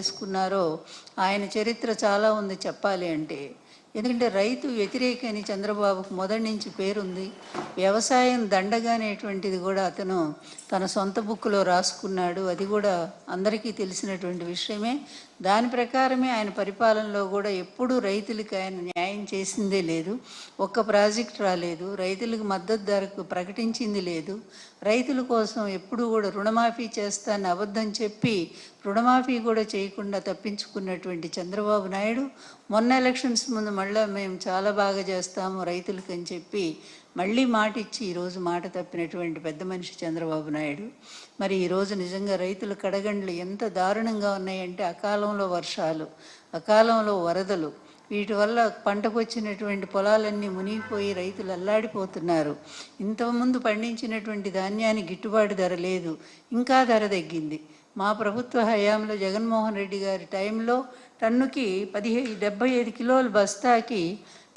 చేసుకున్నారో ఆయన చరిత్ర చాలా ఉంది చెప్పాలి అంటే. ఎందుకంటే రైతు వ్యతిరేక అని చంద్రబాబుకు మొదటి నుంచి పేరుంది. వ్యవసాయం దండగానేటువంటిది కూడా అతను తన సొంత బుక్లో రాసుకున్నాడు. అది కూడా అందరికీ తెలిసినటువంటి విషయమే. దాని ప్రకారమే ఆయన పరిపాలనలో కూడా ఎప్పుడూ రైతులకు ఆయన న్యాయం చేసిందే లేదు. ఒక్క ప్రాజెక్ట్ రాలేదు. రైతులకు మద్దతు ధరకు ప్రకటించింది లేదు. రైతుల కోసం ఎప్పుడూ కూడా రుణమాఫీ చేస్తానని అబద్ధం చెప్పి రుణమాఫీ కూడా చేయకుండా తప్పించుకున్నటువంటి చంద్రబాబు నాయుడు మొన్న ఎలక్షన్స్ ముందు మళ్ళీ మేము చాలా బాగా చేస్తాము రైతులకు అని చెప్పి మళ్ళీ మాట ఇచ్చి ఈరోజు మాట తప్పినటువంటి పెద్ద మనిషి చంద్రబాబు నాయుడు. మరి ఈరోజు నిజంగా రైతుల కడగండ్లు ఎంత దారుణంగా ఉన్నాయంటే అకాలంలో వర్షాలు అకాలంలో వరదలు వీటి వల్ల పంటకు వచ్చినటువంటి పొలాలన్నీ మునిగిపోయి రైతులు అల్లాడిపోతున్నారు. ఇంతకుముందు పండించినటువంటి ధాన్యానికి గిట్టుబాటు ధర లేదు ఇంకా ధర తగ్గింది. మా ప్రభుత్వ హయాంలో జగన్మోహన్ రెడ్డి గారి టైంలో టన్నుకి పదిహే డెబ్బై ఐదు కిలోల బస్తాకి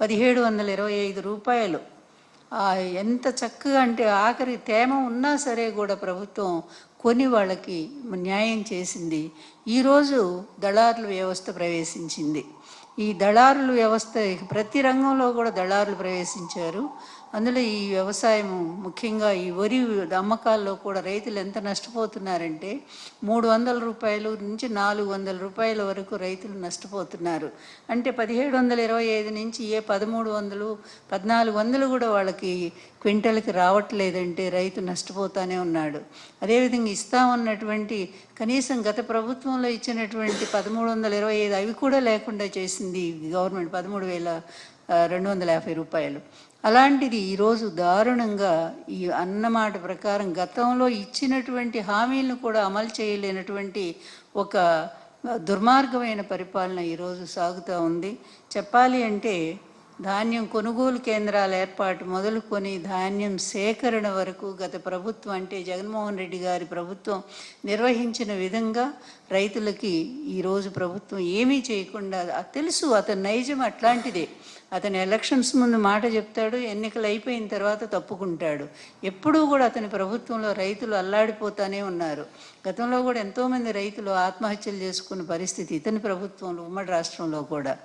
పదిహేడు వందల ఇరవై ఐదు రూపాయలు. ఎంత చక్కగా అంటే ఆఖరి తేమ ఉన్నా సరే కూడా ప్రభుత్వం కొని వాళ్ళకి న్యాయం చేసింది. ఈరోజు దళారుల వ్యవస్థ ప్రవేశించింది. ఈ దళారుల వ్యవస్థ ప్రతి రంగంలో కూడా దళారులు ప్రవేశించారు. అందులో ఈ వ్యవసాయం ముఖ్యంగా ఈ వరి అమ్మకాల్లో కూడా రైతులు ఎంత నష్టపోతున్నారంటే మూడు వందల రూపాయలు నుంచి నాలుగు వందల రూపాయల వరకు రైతులు నష్టపోతున్నారు. అంటే పదిహేడు వందల ఇరవై ఐదు నుంచి ఏ పదమూడు వందలు పద్నాలుగు వందలు కూడా వాళ్ళకి క్వింటల్కి రావట్లేదంటే రైతు నష్టపోతానే ఉన్నాడు. అదేవిధంగా ఇస్తామన్నటువంటి కనీసం గత ప్రభుత్వంలో ఇచ్చినటువంటి పదమూడు వందల ఇరవై ఐదు అవి కూడా లేకుండా చేసింది గవర్నమెంట్ పదమూడు వేల రెండు వందల యాభై రూపాయలు. అలాంటిది ఈరోజు దారుణంగా ఈ అన్నమాట ప్రకారం గతంలో ఇచ్చినటువంటి హామీలను కూడా అమలు చేయలేనటువంటి ఒక దుర్మార్గమైన పరిపాలన ఈరోజు సాగుతూ ఉంది. చెప్పాలి అంటే ధాన్యం కొనుగోలు కేంద్రాల ఏర్పాటు మొదలుకొని ధాన్యం సేకరణ వరకు గత ప్రభుత్వం అంటే జగన్మోహన్ రెడ్డి గారి ప్రభుత్వం నిర్వహించిన విధంగా రైతులకి ఈరోజు ప్రభుత్వం ఏమీ చేయకుండా తెలుసు అతని నైజం అట్లాంటిదే. అతను ఎలక్షన్స్ ముందు మాట చెప్తాడు ఎన్నికలు అయిపోయిన తర్వాత తప్పుకుంటాడు. ఎప్పుడూ కూడా అతని ప్రభుత్వంలో రైతులు అల్లాడిపోతానే ఉన్నారు. గతంలో కూడా ఎంతోమంది రైతులు ఆత్మహత్యలు చేసుకున్న పరిస్థితి ఇతని ప్రభుత్వంలో ఉమ్మడి రాష్ట్రంలో కూడా.